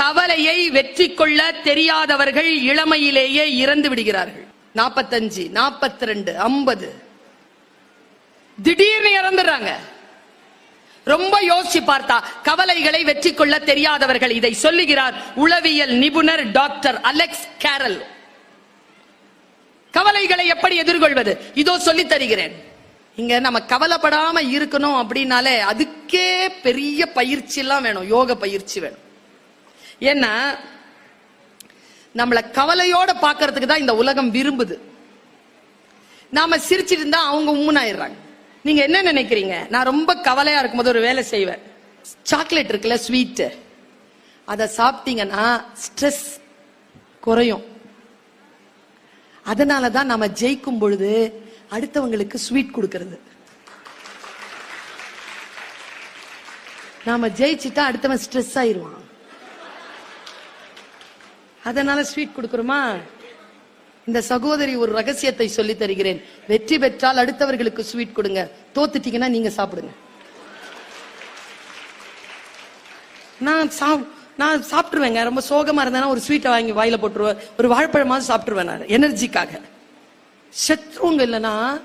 கவலையை வெற்றி கொள்ள தெரியாதவர்கள் இளமையிலேயே இறந்து விடுகிறார்கள். நாற்பத்தஞ்சு நாற்பத்தி ரெண்டு ஐம்பது. திடீர்னு இறந்துடுறாங்க. ரொம்ப யோசிச்சு பார்த்தா கவலைகளை வெற்றி கொள்ள தெரியாதவர்கள் இதை சொல்லுகிறார் உளவியல் நிபுணர் டாக்டர் அலெக்ஸ் கேரல். கவலைகளை எப்படி எதிர்கொள்வது? இதோ சொல்லி தருகிறேன். இங்க நம்ம கவலைப்படாம இருக்கணும் அப்படின்னாலே அதுக்கே பெரிய பயிற்சி எல்லாம் வேணும். யோக பயிற்சி வேணும். ஏன்னா நம்மளை கவலையோட பாக்குறதுக்கு தான் இந்த உலகம் விரும்புது. நாம சிரிச்சிட்டு இருந்தா அவங்க உம்முனாயிடுறாங்க. நீங்க என்ன நினைக்கிறீங்க? நான் ரொம்ப கவலையா இருக்கும்போது ஒரு வேலை செய்வேன். சாக்லேட் இருக்குல்ல ஸ்வீட் அதை சாப்பிட்டீங்கன்னா ஸ்ட்ரெஸ் குறையும். அதனால தான் நம்ம ஜெயிக்கும் பொழுது அடுத்தவங்களுக்கு ஸ்வீட் கொடுக்கறது. நாம ஜெயிச்சிட்டா அடுத்தவன் ஸ்ட்ரெஸ் ஆயிடுவான். அதனால ஸ்வீட் கொடுக்குறோமா இந்த சகோதரி ஒரு ரகசியத்தை சொல்லி தருகிறேன். வெற்றி பெற்றால் அடுத்தவர்களுக்கு ஸ்வீட் கொடுங்க. தோத்துட்டீங்கன்னா நீங்க சாப்பிடுங்க. நான் சா நான் சாப்பிட்டுருவேங்க. ரொம்ப சோகமா இருந்தேன்னா ஒரு ஸ்வீட்டை வாங்கி வாயில போட்டுருவேன். ஒரு வாழைப்பழமாவது சாப்பிட்டுருவேன் நான் எனர்ஜிக்காக சத்ருங்க இல்லைன்னா